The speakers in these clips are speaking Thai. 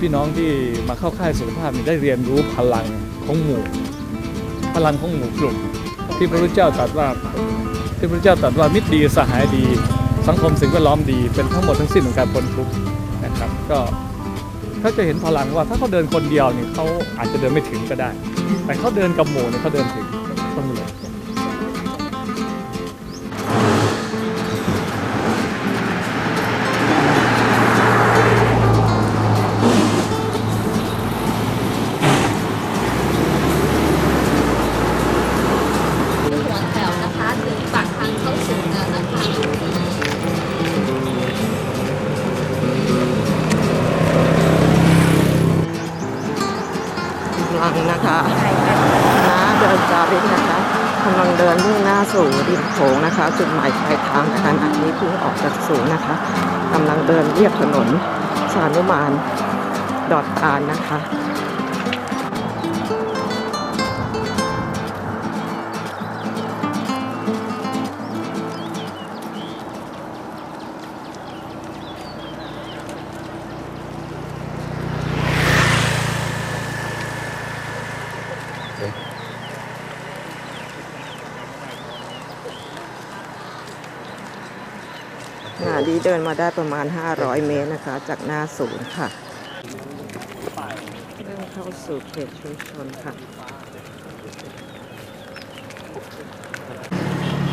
พี่น้องที่มาเข้าค่ายสุขภาพนี่ได้เรียนรู้พลังของหมู่ พลังของหมู่กลุ่ม ที่พระพุทธเจ้าตรัสว่าที่พระพุทธเจ้าตรัสว่ามิตรดีสหายดี สังคมสิ่งแวดล้อมดีเป็นทั้งหมดทั้งสิ้นของการพ้นทุกข์นะครับ ก็เขาจะเห็นพลังว่าถ้าเขาเดินคนเดียวเนี่ยเขาอาจจะเดินไม่ถึงก็ได้ แต่เขาเดินกับหมู่เนี่ยเขาเดินถึง โขงนะคะจุดหมายปลายทางขณะนนี้เพิ่งออกจากศูนย์นะคะกำลังเดินเรียบถนนชานุมานดอดตานนะคะ นี้เดินมาได้ประมาณ 500 เมตรนะคะ จากหน้าศูนย์ค่ะเริ่มเข้าสู่เขตชุมชนค่ะ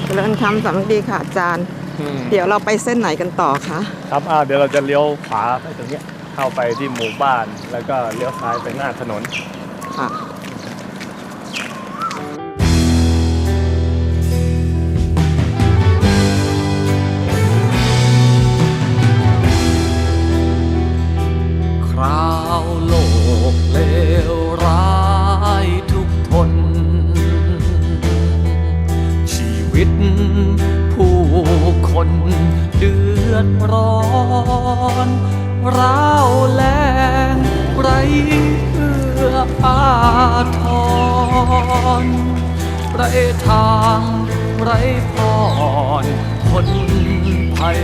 เจริญคำสำนึกดีค่ะอาจารย์ เดี๋ยวเราไปเส้นไหนกันต่อคะครับอ่าเดี๋ยวเราจะเลี้ยวขวาไปตรงเนี้ยเข้าไปที่หมู่บ้าน แล้วก็เลี้ยวซ้ายไปหน้าถนนค่ะ ร้อนร้าวแรงไรเอื้ออาทรไรทางไรพรคนภัย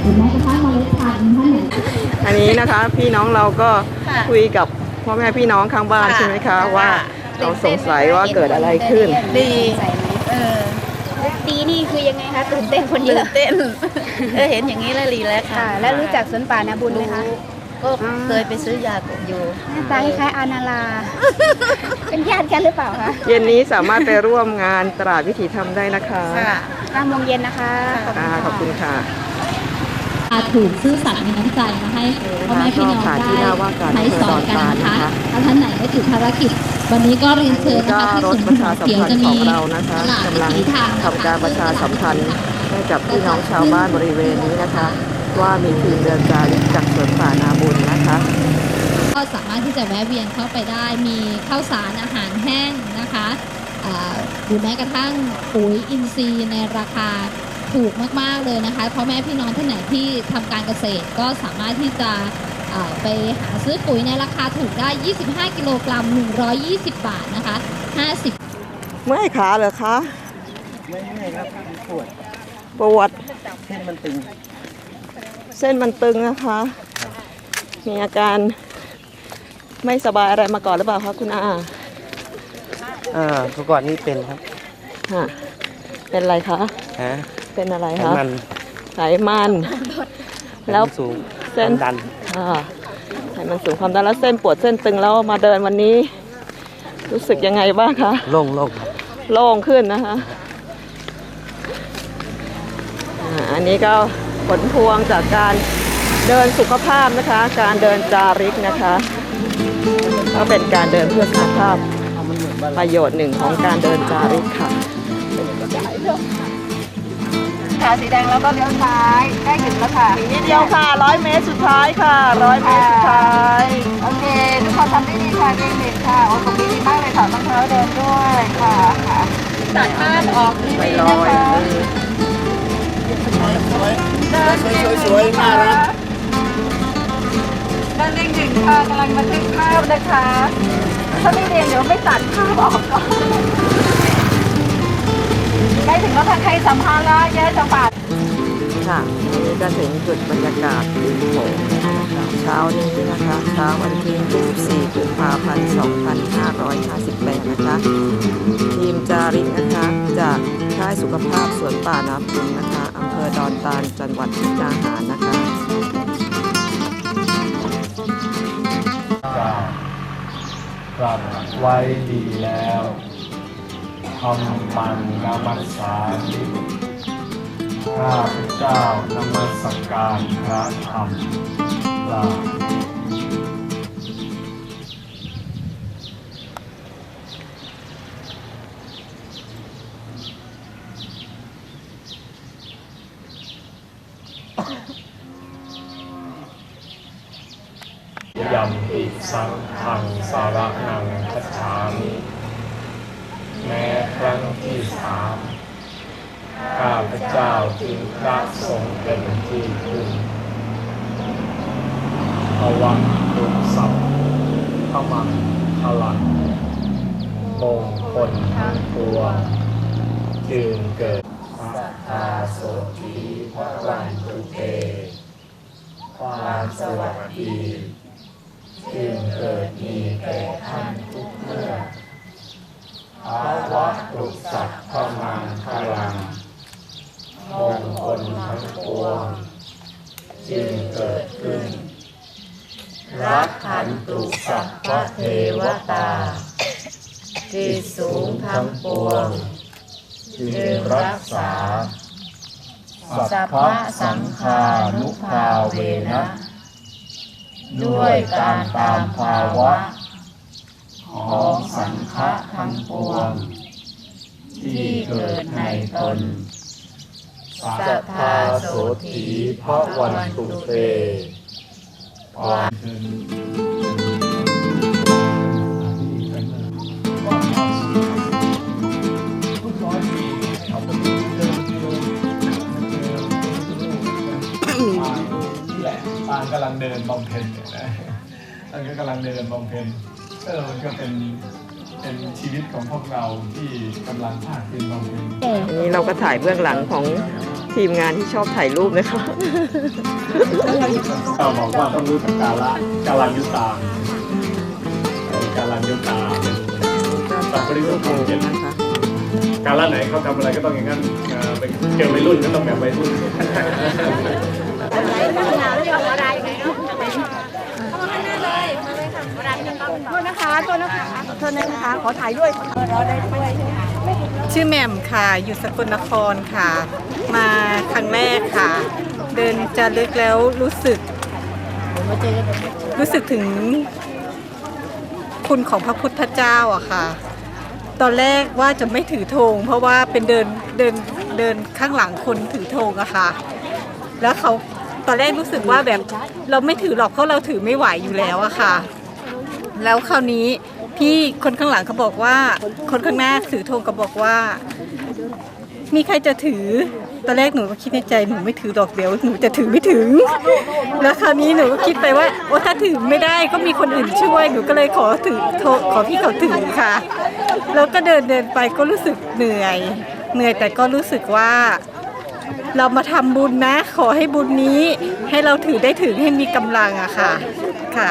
หรือแม้กระทั่งเมล็ดพันธุ์ท่านไหนอันนี้นะคะพี่น้องเราก็คุยกับพ่อแม่พี่น้องข้างบ้านใช่ไหมคะว่า เราสงสัยว่าเกิดอะไรขึ้น ดี เออตีนี่คือยังไงคะตื่นเต้นคนเยตื่อะนเต้น เออเห็นอย่างนี้แล้วรีแล้วค่ะ ค่ะ แล้วรู้จักสวนป่านาบุญไหมคะก็เคยไปซื้อยาอยู่ หน้าตาคล้ายๆอานาลา เป็นญาติกันหรือเปล่าคะเย็นนี้สามารถไปร่วมงานตลาดวิถีธรรมได้นะคะค่ะ9โมงเย็นนะคะค่ะขอบคุณค่ะ ถูกซื่อสัตย์มีน้ำใจมาให้ พ่อแม่พี่น้องก็ผ่านที่หน้าว่าการได้ใช้สอนกันนะอำเภอดอนตาลคะนะคะถ้าท่านไหนไม่ติดภารกิจ วันนี้ก็เรียนเชิญนะก็คะที่รศูถนย์ประชาสัมเขียวพันจะธ์ขมีองเรานะคะตลาดกำลังวิถีทางทำการประชาสัมพันธ์ให้กับพี่น้องชาวบ้านบริเวณนี้นะคะ ว่ามีทีมเดินจาริกจากสวนป่านาบุญนะคะ ก็สามารถที่จะแวะเวียนเข้าไปได้มีข้าวสารอาหารแห้งนะคะอ่าหรือแม้กระทั่งปุ๋ยอินทรีย์ในราคา ถูกมากๆเลยนะคะพ่อแม่พี่น้องท่านไหนที่ทำการเกษตรก็สามารถที่จะอ่าไปหาซื้อปุ๋ยในราคาถูกได้ 25 กิโลกรัม 120 บาทนะคะ 50 เมื่อยขาเหรอคะไม่ไม่ครับปวดปวดเส้นมันตึง เส้นมันตึงนะคะ มีอาการไม่สบายอะไรมาก่อนหรือเปล่าคะคุณอาอ่าเมื่อก่อนนี่เป็นครับฮะเป็นอะไรคะฮะ เป็นอะไรไขคะมันไขมันแล้วไขมันสูงเส้นความดัน อ่าไขมันสูงความดันแล้วเส้นปวดเส้นตึงแล้วมาเดินวันนี้ รู้สึกยังไงบ้างคะโล่งโล่งครับโล่งขึ้นนะคะอ่าอันนี้ก็ผลพวงจากการเดินสุขภาพนะคะ การเดินจาริกนะคะ ก็เป็นการเดินเพื่อสุขภาพประโยชน์หนึ่งของการเดินจาริกค่ะ ขาสีแดงแล้วก็เลี้ยวซ้ายใกล้ถึงแล้วค่ะนิดเดียวค่ะร้อยเมตรสุดท้ายค่ะร้อยเมตรสุดท้ายโอเคทุกคนทำได้ดีค่ะเด็กๆค่ะโอ้ตรงนี้ดีมากเลยค่ะต้องเท้าเดินด้วยค่ะค่ะตัดข้านออกดีไม่ๆลนะอยคะเออเดินเก่งสวยๆน่ารักเดินเก่งๆค่ะกำลังบันทึกภาพนะคะ ถ้าไม่เรียนเดี๋ยวไม่ตัดภาพออกก่อน ใกล้ถึงแล้วค่ะใครสัมภาระเยอะจังหวัดค่ะวันนี้ก็ถึงจุดบรรยากาศริมโขงนะคะเช้านี้นะคะเช้าวันที่ 24กุมภาพันธ์2558 นะคะ ทีมจาริกนะคะจากค่ายสุขภาพสวนป่านาพุนนะคะอำเภอดอนตาลจังหวัดมุกดาหารนะคะกลับไว้ดีแล้ว ทำมันนามัสสามิข้าพเจ้านมัสการพระธรรมลายัมปิสังขังสารนังคัจฉามิ แม้ครั้งที่สามข้าพเจ้าจึงพระทรงเป็นที่พึ่งภวังตุสัพพมังพลังมงคลทั้งปวงจึงเกิดสัทธาโสธีพระวันตุเต ความสวัสดีจึงเกิดมีแก่ท่านทุกเมื่ออาวัตตุสัพพมังพลังมงคลทั้งปวงจึงเกิดขึ้น รักขันตุสัพพะเทวตาที่สูง ทั้งปวงจึงรักษา สัพพะสังฆานุภาเวนะ ด้วยการตามภาวะ ของสังฆะทั้งปวง ที่เกิดในตนสัทธาโสถีพระวันตุเตความ ปางกำลังเดินบำเพ็ญเนี่ยนะตอนก็กำลังเดินบำเพ็ญเออมันก็เป็นเป็นชีวิตของพวกเราที่กำลังภาคเพียรบำเพ็ญนี่เราก็ถ่ายเบื้องหลังของทีมงานที่ชอบถ่ายรูปนะคะเราบอกว่าต้องรู้จักกาละกาลันยุตาเออกาลันยุตาเป็นสัพพริสุทธิ์เจ็ดนะคะกาละไหนเขาทำอะไรก็ต้องอย่างนั้นเอ่อเป็นเจอวัยรุ่นก็ต้องแบบวัยรุ่น โทษนะคะโทษ นะคะโทษนะคะ ขอถ่ายด้วยเราได้ด้วยชื่อแหม่มค่ะ อยู่สกลนครค่ะ มาครั้งแรกค่ะ เดินจะลึกแล้วรู้สึก รู้สึกถึงคุณของพระพุทธเจ้าอะค่ะ ตอนแรกว่าจะไม่ถือธงเพราะว่าเป็นเดินเดินเดินข้างหลังคนถือธงอะค่ะ แล้วเขาตอนแรกรู้สึกว่าแบบเราไม่ถือหรอกเพราะเราถือไม่ไหวอยู่แล้วอะค่ะ แล้วคราวนี้ พี่คนข้างหลังเขาบอกว่า คนข้างหน้าถือธงก็บอกว่า มีใครจะถือ ตอนแรกหนูก็คิดในใจหนูไม่ถือดอกเดียวหนูจะถือไม่ถึง แล้วคราวนี้หนูก็คิดไปว่าโอ้ถ้าถือไม่ได้ก็มีคนอื่นช่วยหนูก็เลยขอถือโทขอพี่เขาถือค่ะ แล้วก็เดินเดินไปก็รู้สึกเหนื่อย เหนื่อยแต่ก็รู้สึกว่าเรามาทำบุญนะ ขอให้บุญนี้ให้เราถือได้ถึงให้มีกำลังอะค่ะ ค่ะ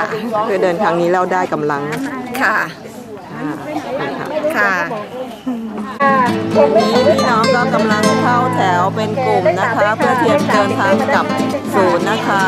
คือเดินครั้งนี้เราได้กำลังค่ะอ่าค่ะค่ะนี่พี่น้องก็กำลังเข้าแถวเป็นกลุ่มนะคะ เพื่อเตรียมเดินทางกลับศูนย์นะคะ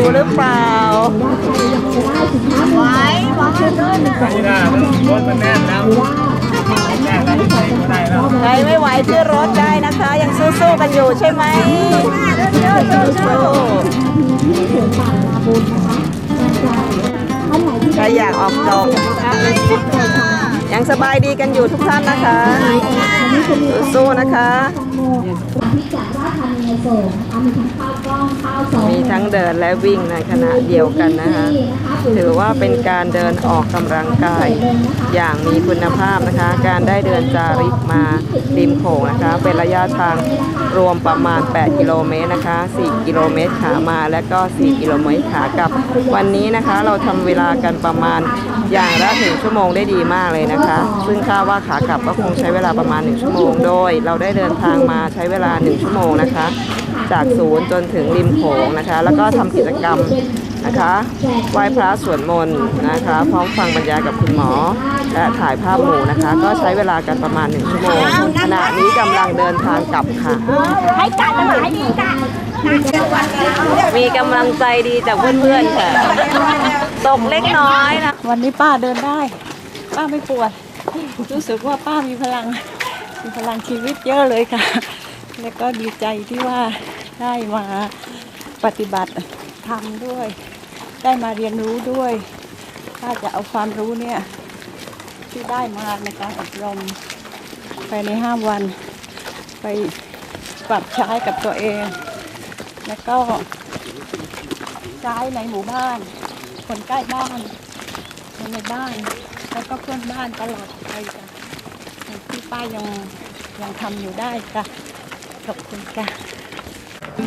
ไหวกันอยู่หรือเปล่านี่นะมันรถมันแน่นแล้วแน่นแล้วไม่ได้แล้วใครไม่ไหวที่อรถได้นะคะ ยังสู้ๆกันอยู่ใช่ไหมสู้ๆใครอยากออกดอกยังสบายดีกันอยู่ทุกท่านนะคะ สู้ๆนะคะ ที่จะราชธานีในโซนนะคะมีทั้งข้าวกล้องข้าวซองมีทั้งเดินและวิ่งในขณะเดียวกันนะคะ ถือว่าเป็นการเดินออกกำลังกายอย่างมีคุณภาพนะคะ การได้เดินจาริกมาริมโขงนะคะ เป็นระยะทางรวมประมาณ 8 กิโลเมตรนะคะ 4 กิโลเมตรขามาและก็ 4 กิโลเมตรขากลับ วันนี้นะคะเราทำเวลากันประมาณอย่างละ1ชั่วโมงได้ดีมากเลยนะคะ ซึ่งคาดว่าขากลับก็คงใช้เวลาประมาณ 1 ชั่วโมง โดย เราได้เดินทางมาใช้เวลา 1 ชั่วโมงนะคะ จากศูนย์จนถึงริมโขงนะคะ แล้วก็ทำกิจกรรมนะคะไหว้พระสวดมนต์นะคะ พร้อมฟังบรรยายกับคุณหมอ และถ่ายภาพหมู่นะคะ ก็ใช้เวลากันประมาณ1ชั่วโมงขณะนี้กำลังเดินทางกลับค่ะ ให้กัดหมายดีกัดมีกำลังใจดีจากเพื่อนๆค่ะ ตกเล็กน้อยนะ วันนี้ป้าเดินได้ ป้าไม่ปวด รู้สึกว่าป้ามีพลัง มีพลังชีวิตเยอะเลยค่ะ แล้วก็ดีใจที่ว่า ได้มาปฏิบัติทำด้วย ได้มาเรียนรู้ด้วยป้าจะเอาความรู้เนี่ยที่ได้มาในการอบรมภายในห้าวัน ไปปรับใช้กับตัวเอง แล้วก็ใช้ในหมู่บ้าน คนใกล้บ้านคนในบ้าน แล้วก็เพื่อนบ้านตลอดไปจ้ะที่ป้ายังยังทำอยู่ได้จ้ะขอบคุณจ้ะ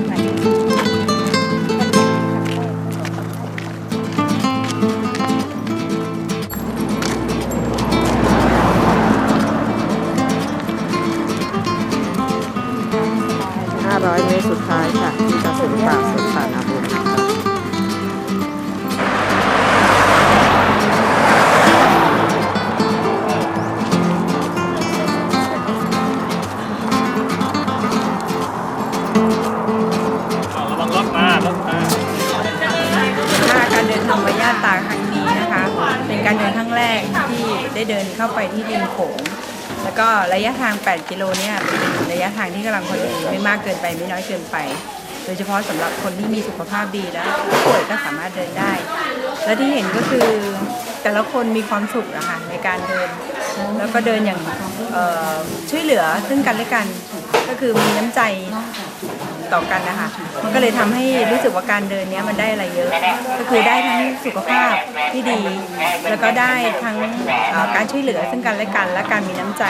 哎 ได้เดินเข้าไปที่ริมโขงแล้วก็ระยะทาง 8 กิโลเนี่ยเป็นระยะทางที่กำลังพอดีไม่มากเกินไปไม่น้อยเกินไป โดยเฉพาะสำหรับคนที่มีสุขภาพดีแล้วผู้ป่วยก็สามารถเดินได้ และที่เห็นก็คือแต่ละคนมีความสุขนะคะในการเดิน แล้วก็เดินอย่างช่วยเหลือซึ่งกันและกันก็คือมีน้ำใจ ต่อกันนะคะมันก็เลยทำให้รู้สึกว่าการเดินเนี้ยมันได้อะไรเยอะ ก็คือได้ทั้งสุขภาพที่ดี แล้วก็ได้ทั้งการช่วยเหลือซึ่งกันและกันและการมีน้ำใจ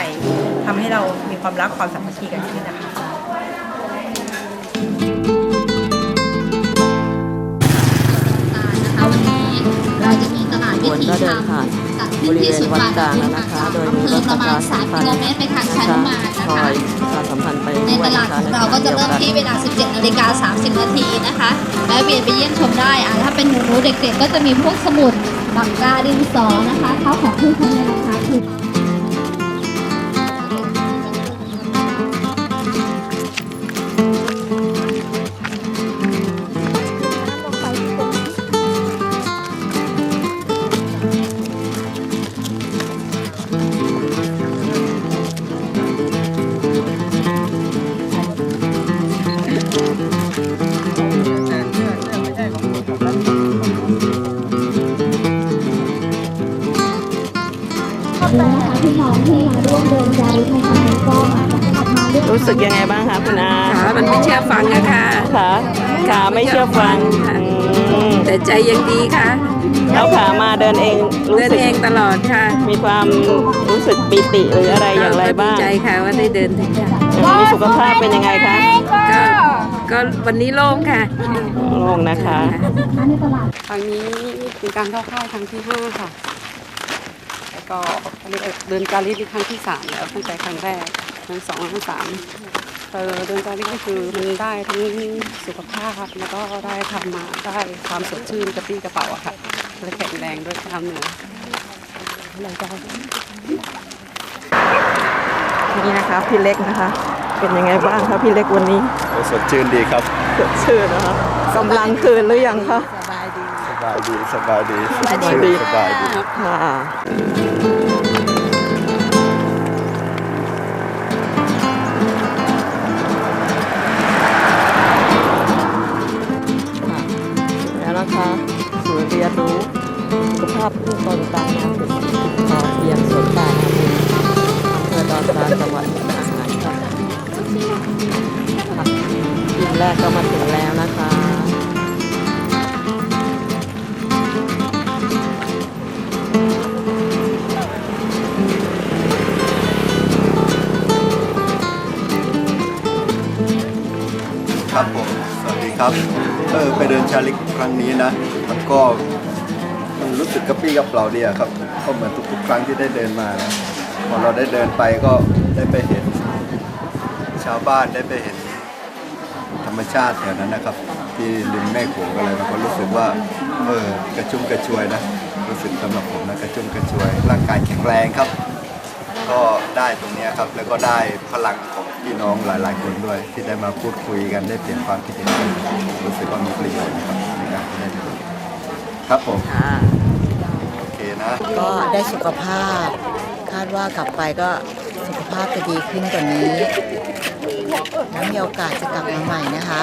ทำให้เรามีความรักความสามัคคีกันขึ้นนะคะ นก็เดินผ่านบริเวณวัดกลางแล้วนะคะอำเภอประมาณ3กิโลเมตรไปทางชานุมานคนะอคะยประชาสัมพันธ์ไปในตลาดของเราก็จะเริ่มที่เวลา 17นาฬิกา30 นาทีนะคะแวะเวียนไปเยี่ยมชมได้อะถ้าเป็นหนูเด็กๆ ก็จะมีพวกสมุดปากกาดินสอนะคะข้าวของเครื่องใช้ในราคาถูก สึกยังไงบ้างคะคุณอาขามันไม่เชื่อฟังนะคะขาขาไม่เชื่อฟังอืมแต่ใจยังดีค่ะแล้วขามาเดินเองรู้เดินสึกเองตลอดค่ะมีความรู้สึกปิติหรืออะไรอย่างไรบ้างดีใจค่ะว่าได้เดินถึงค่ะมีสุขภาพเป็นยังไงคะก็ก็วันนี้โล่งค่ะ โล่งนะคะ ครั้งนี้เป็นการเข้าค่ายครั้งที่ห้าค่ะ แล้วก็เดินการลิฟครั้งที่สามแล้วตั้งแต่ครั้งแรก ครั้งสองครั้งสามเออเดินการลิฟก็คือมันได้ทั้งสุขภาพแล้วก็ได้ทำมาได้ความสดชื่นกระปรี้กระเป๋าอะค่ะและแข็งแรงด้วยกล้ามเนื้อแล้วก็นี่นะคะพี่เล็กนะคะ เป็นยังไงบ้างคะพี่เล็กวันนี้สดชื่นดีครับสดชื่นนะคะกำลังคืนหรือยังคะสบายดีสบายดีสบายดีสบายดีสบายดีค่ะ นะคะศูนยเรียนรู้สุขภาพผู้คนตามงานฝึกต่อเพียงสวนป่าอำเภอดอนตานจังหวัดมุกดาหารค่ะทีมแรกก็มาถึงแล้วนะคะครับผมสวัสดีครับ เออไปเดินชาลิกครั้งนี้นะมันก็มันรู้สึกกระปี้กระเปล่าดีอะครับ ก็เหมือนทุกๆครั้งที่ได้เดินมานะพอเราได้เดินไปก็ได้ไปเห็น ชาวบ้านได้ไปเห็น ธรรมชาติแถวนั้นนะครับ ที่ริมแม่โขงอะไรมันก็รู้สึกว่าเออกระชุ่มกระชวยนะรู้สึกสำหรับผมนะกระชุ่มกระชวย ร่างกายแข็งแรงครับ ก็ได้ตรงนี้ครับแล้วก็ได้พลัง พี่น้องหลาย ๆ คนด้วย ที่ได้มาพูดคุยกันได้เปลี่ยนความคิดเห็นกันรู้สึกว่ามีประโยชน์นะครับในการที่ได้เรียนรู้ครับผมโอเคนะก็ได้สุขภาพ คาดว่ากลับไปก็สุขภาพจะดีขึ้นกว่านี้แล้วมีโอกาสจะกลับมาใหม่นะคะ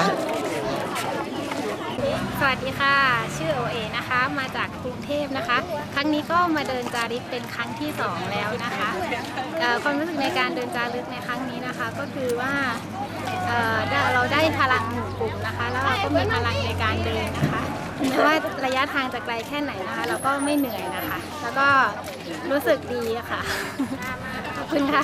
สวัสดีค่ะ ชื่อโอเอนะคะ มาจากกรุงเทพนะคะ ครั้งนี้ก็มาเดินจาริกเป็นครั้งที่สองแล้วนะคะความรู้สึกในการเดินจาริกในครั้งนี้นะคะ ก็คือว่าเเราได้พลังหมู่กลุ่มนะคะ แล้วเราก็มีพลังในการเดินนะคะถึงแม้ว่าระยะทางจะไกลแค่ไหนนะคะ เราก็ไม่เหนื่อยนะคะ แล้วก็รู้สึกดีะค่ะขอบคุณค่ะ